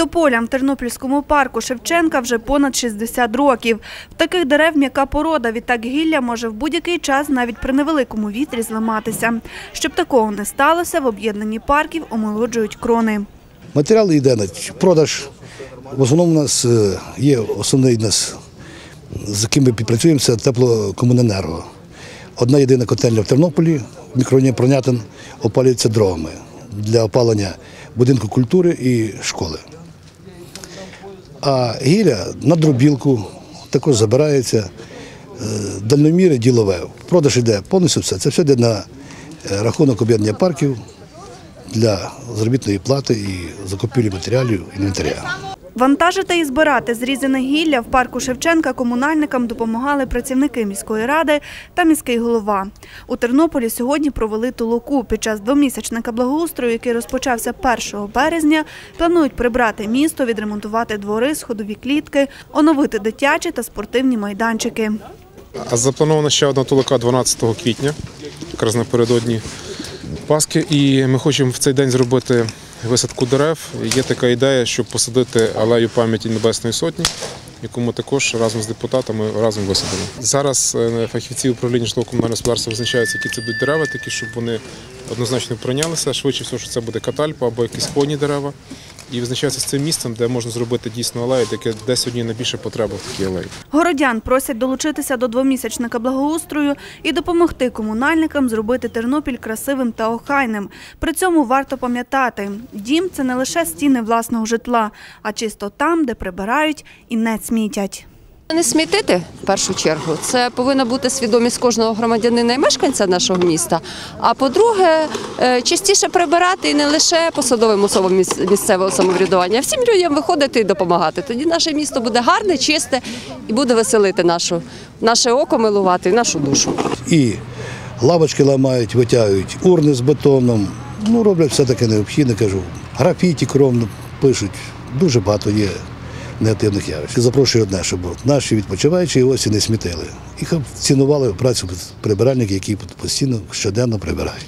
Тополям в Тернопільському парку Шевченка вже понад 60 років. В таких дерев м'яка порода, відтак гілля може в будь-який час навіть при невеликому вітрі зламатися. Щоб такого не сталося, в об'єднанні парків омолоджують крони. Матеріал йде на продаж. В основному у нас е, є основний нас, з яким ми підпрацюємо, це теплокомуненерго. Одна єдина котельня в Тернополі, в мікрорайоні Пронятин, опалюється дровами для опалення будинку культури і школи. А гілля на дробілку також забирається. Е, Дальноміри ділове. Продаж йде повністю все. Це все йде на е, рахунок об'єднання парків для заробітної плати і закупівлі матеріалів інвентаря. Вантажити і збирати зрізане гілля в парку Шевченка комунальникам допомагали працівники міської ради та міський голова. У Тернополі сьогодні провели толоку. Під час двомісячника благоустрою, який розпочався 1 березня, планують прибрати місто, відремонтувати двори, сходові клітки, оновити дитячі та спортивні майданчики. Запланована ще одна толока 12 квітня, якраз напередодні Пасхи. І ми хочемо в цей день зробити висадку дерев. Є така ідея, щоб посадити алею пам'яті Небесної Сотні, яку ми також разом з депутатами разом висадили. Зараз е, фахівці управління житлово-комунального господарства визначаються, які це будуть дерева, такі, щоб вони однозначно прийнялися. Швидше все, що це буде катальпа або якісь хвойні дерева. І визначатися з цим місцем, де можна зробити дійсно алею, яке де сьогодні найбільше потреба в такій алеї. Городян просять долучитися до двомісячника благоустрою і допомогти комунальникам зробити Тернопіль красивим та охайним. При цьому варто пам'ятати, дім це не лише стіни власного житла, а чисто там, де прибирають і не смітять. Не смітити в першу чергу. Це повинна бути свідомість кожного громадянина і мешканця нашого міста. А по-друге, е, частіше прибирати і не лише посадовим особам місцевого самоврядування, а всім людям виходити і допомагати. Тоді наше місто буде гарне, чисте і буде веселити нашу, наше око милувати і нашу душу. І лавочки ламають, витягують урни з бетоном. Ну, роблять все таке необхідне, кажу. Графіті кровно пишуть. Дуже багато є негативних явищ. Запрошую одне, щоб наші відпочиваючі і не смітили. І цінували працю прибиральників, які постійно щоденно прибирають.